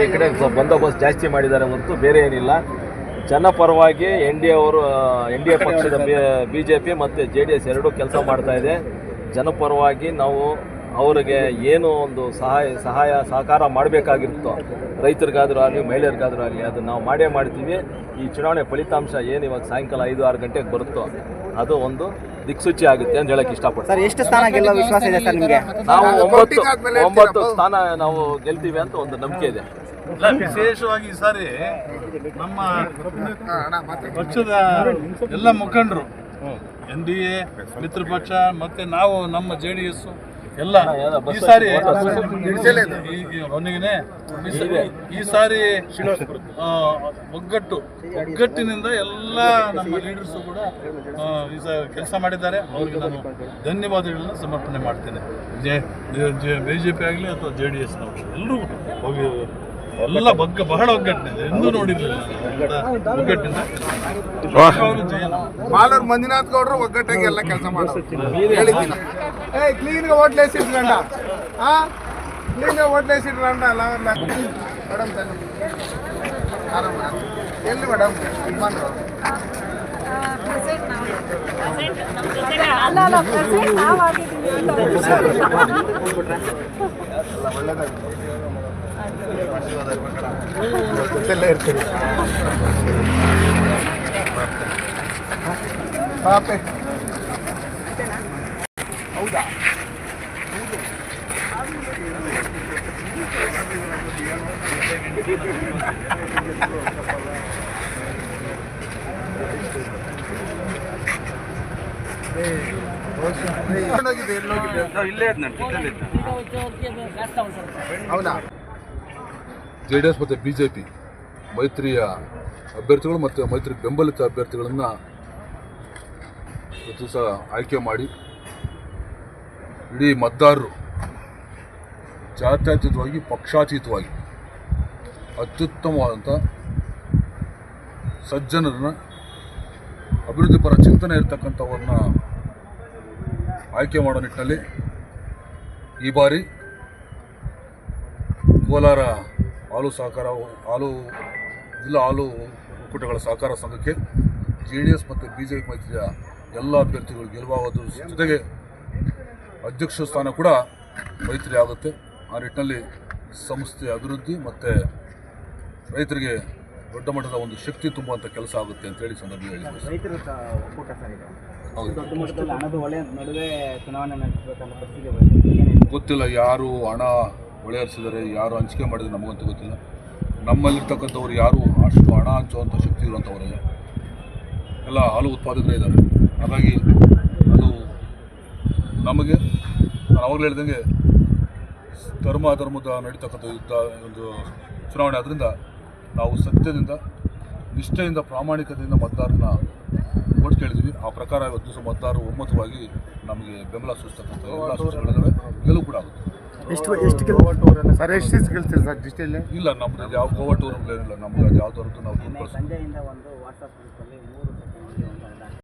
ಈ ಕಡೆ ಬಂದೋಬಸ್ತ್ ಜಾಸ್ತಿ ಮಾಡಿದ್ದಾರೆ ಹೊರತು ಬೇರೆ ಏನಿಲ್ಲ. ಜನಪರವಾಗಿ ಎನ್ ಡಿ ಅವರು ಎನ್ ಡಿ ಎ ಪಕ್ಷದ ಬಿ ಜೆ ಪಿ ಮತ್ತು ಜೆ ಡಿ ಎಸ್ ಎರಡೂ ಕೆಲಸ ಮಾಡ್ತಾ ಇದೆ. ಜನಪರವಾಗಿ ನಾವು ಅವರಿಗೆ ಏನು ಒಂದು ಸಹಾಯ ಸಹಾಯ ಸಹಕಾರ ಮಾಡಬೇಕಾಗಿರುತ್ತೋ ರೈತರಿಗಾದರೂ ಆಗಲಿ ಮಹಿಳೆಯರಿಗಾದರೂ ಆಗಲಿ ಅದು ನಾವು ಮಾಡೇ ಮಾಡ್ತೀವಿ. ಈ ಚುನಾವಣೆ ಫಲಿತಾಂಶ ಏನು ಇವಾಗ ಸಾಯಂಕಾಲ ಐದು ಆರು ಗಂಟೆಗೆ ಬರುತ್ತೋ ಅದು ಒಂದು ದಿಕ್ಸೂಚಿ ಆಗುತ್ತೆ ಅಂತ ಹೇಳಕ್ಕೆ ಇಷ್ಟಪಡ್ತೀನಿ. ಸರ್ ಎಷ್ಟು ಸ್ಥಾನ ಗೆಲ್ಲೋ ವಿಶ್ವಾಸ ಇದೆ ಸರ್ ನಿಮಗೆ? ನಾವು ಒಂಬತ್ತು ಒಂಬತ್ತು ಸ್ಥಾನ ನಾವು ಗೆಲ್ತೀವಿ ಅಂತ ಒಂದು ನಂಬಿಕೆ ಇದೆ. ಇಲ್ಲ ವಿಶೇಷವಾಗಿ ಈ ಸಾರಿ ನಮ್ಮ ಪಕ್ಷದ ಎಲ್ಲ ಮುಖಂಡರು, ಎನ್ ಡಿ ಎ, ಮಿತ್ರ ಪಕ್ಷ, ಮತ್ತೆ ನಾವು, ನಮ್ಮ ಜೆ ಡಿ ಎಸ್ ಎಲ್ಲ ಈ ಸಾರಿ ಈ- ಈ ಸಾರಿ- ಒಗ್ಗಟ್ಟು, ಒಗ್ಗಟ್ಟಿನಿಂದ ಎಲ್ಲ ನಮ್ಮ ಲೀಡರ್ಸು ಕೂಡ ಈ ಸಾರಿ ಕೆಲಸ ಮಾಡಿದ್ದಾರೆ. ಅವ್ರಿಗೆ ನಾನು ಧನ್ಯವಾದಗಳನ್ನ ಸಮರ್ಪಣೆ ಮಾಡ್ತೇನೆ. ಬಿ ಜೆ ಪಿ ಆಗಲಿ ಅಥವಾ ಜೆ ಡಿ ಎಸ್ ಎಲ್ಲರೂ ಹೋಗಿ ಎಲ್ಲ ಬಗ್ಗ ಬಹಳ ಒಗ್ಗಟ್ಟಿನಿದೆ ಎಂದೂ ನೋಡಿರಲಿಲ್ಲ. ಒಗ್ಗಟ್ಟಿನ. ಮಾಲೂರು ಮಂಜುನಾಥ್ ಗೌಡರು ಒಗ್ಗಟ್ಟಾಗಿ ಎಲ್ಲ ಕೆಲಸ ಮಾಡ್ತೀನಿ ಏ ಕ್ಲೀನ್ಗೆ ಓಟ್ಲೇಸಿಟ್ರಂಡ ಹಾ ಕ್ಲೀನ್ಗೆ ಅಲ್ಲ ಮೇಡಮ್ ಎಲ್ಲಿ ಮೇಡಮ್ ಯಜಮಾನ್ರು ಅಲ್ಲ ಅಲ್ಲ ಪ್ರೆಸೆಂಟ್ ನಾವಾಗಿದ್ದೀವಿ ಅಂತ. ಎಲ್ಲ ಇರ್ತೀರಿ ಪಾಪೆ. ಇಲ್ಲೇ ಎಲ್ಲೋಗಿದೆ ಹೌದಾ? ಜೆ ಡಿ ಎಸ್ ಮತ್ತು ಬಿ ಜೆ ಪಿ ಮೈತ್ರಿಯ ಅಭ್ಯರ್ಥಿಗಳು ಮತ್ತು ಮೈತ್ರಿ ಬೆಂಬಲಿತ ಅಭ್ಯರ್ಥಿಗಳನ್ನು ಇವತ್ತು ಸಹ ಆಯ್ಕೆ ಮಾಡಿ ಇಡೀ ಮತದಾರರು ಜಾತ್ಯತೀತವಾಗಿ, ಪಕ್ಷಾತೀತವಾಗಿ ಅತ್ಯುತ್ತಮವಾದಂಥ ಸಜ್ಜನರನ್ನ ಅಭಿವೃದ್ಧಿಪರ ಚಿಂತನೆ ಇರತಕ್ಕಂಥವ್ರನ್ನ ಆಯ್ಕೆ ಮಾಡೋ ನಿಟ್ಟಿನಲ್ಲಿ ಈ ಬಾರಿ ಕೋಲಾರ ಹಾಲು ಸಹಕಾರ ಹಾಲು ಜಿಲ್ಲಾ ಹಾಲು ಒಕ್ಕೂಟಗಳ ಸಹಕಾರ ಸಂಘಕ್ಕೆ ಜೆ ಡಿ ಎಸ್ ಮತ್ತು ಬಿ ಜೆ ಪಿ ಮೈತ್ರಿಯ ಎಲ್ಲ ಅಭ್ಯರ್ಥಿಗಳು ಗೆಲುವಾಗೋದ್ರ ಜೊತೆಗೆ ಅಧ್ಯಕ್ಷ ಸ್ಥಾನ ಕೂಡ ಮೈತ್ರಿ ಆಗುತ್ತೆ. ಆ ನಿಟ್ಟಿನಲ್ಲಿ ಸಂಸ್ಥೆ ಅಭಿವೃದ್ಧಿ ಮತ್ತು ರೈತರಿಗೆ ದೊಡ್ಡ ಮಟ್ಟದ ಒಂದು ಶಕ್ತಿ ತುಂಬುವಂಥ ಕೆಲಸ ಆಗುತ್ತೆ ಅಂತೇಳಿ ಸಂದರ್ಭದಲ್ಲಿ ಹೇಳಿದ್ದಾರೆ ಗೊತ್ತಿಲ್ಲ ಯಾರು ಹಣ ಹೊಳೆ ಹರಿಸಿದ್ದಾರೆ ಯಾರು ಹಂಚಿಕೆ ಮಾಡಿದ್ರೆ ನಮಗಂತೂ ಗೊತ್ತಿಲ್ಲ. ನಮ್ಮಲ್ಲಿರ್ತಕ್ಕಂಥವ್ರು ಯಾರು ಅಷ್ಟು ಹಣ ಹಂಚುವಂಥ ಶಕ್ತಿ ಇರುವಂಥವರಲ್ಲ ಎಲ್ಲ ಹಾಲು ಉತ್ಪಾದಕರೇ ಇದ್ದಾರೆ. ಹಾಗಾಗಿ ಅದು ನಮಗೆ, ನಾನು ಅವಾಗಲೇ ಹೇಳ್ದಂಗೆ ಧರ್ಮ ಧರ್ಮದ ನಡೀತಕ್ಕಂಥ ಯುದ್ಧ ಒಂದು ಚುನಾವಣೆ ಆದ್ದರಿಂದ ನಾವು ಸತ್ಯದಿಂದ, ನಿಷ್ಠೆಯಿಂದ, ಪ್ರಾಮಾಣಿಕತೆಯಿಂದ ಮತದಾರನ ಓಟ್ ಕೇಳಿದ್ವಿ ಆ ಪ್ರಕಾರ ಇವತ್ತು ದಿವಸ ಮತದಾರರು ಒಮ್ಮತವಾಗಿ ನಮಗೆ ಬೆಂಬಲ ಸೂಚಿಸ್ತಕ್ಕಂಥ ಗೆಲುವು ಕೂಡ ಆಗುತ್ತೆ. ಎಷ್ಟು ಎಷ್ಟು ಸರ್ ಎಷ್ಟು ಸೀಸ್ ಗೆಲ್ತೀರಿ ಸರ್ ಡಿಸ್ಟಿಲ್ ಇಲ್ಲ ನಮ್ದು ಯಾವ ಗೋವಾ ಟೂರ್ ಇಲ್ಲ ನಮ್ಗೆ ಯಾವ ಥರದ್ದು ನಾವು ಸಂಜೆಯಿಂದ ಒಂದು ವಾಟ್ಸಪ್ ಗ್ರೂಪಲ್ಲಿ ಮೂರು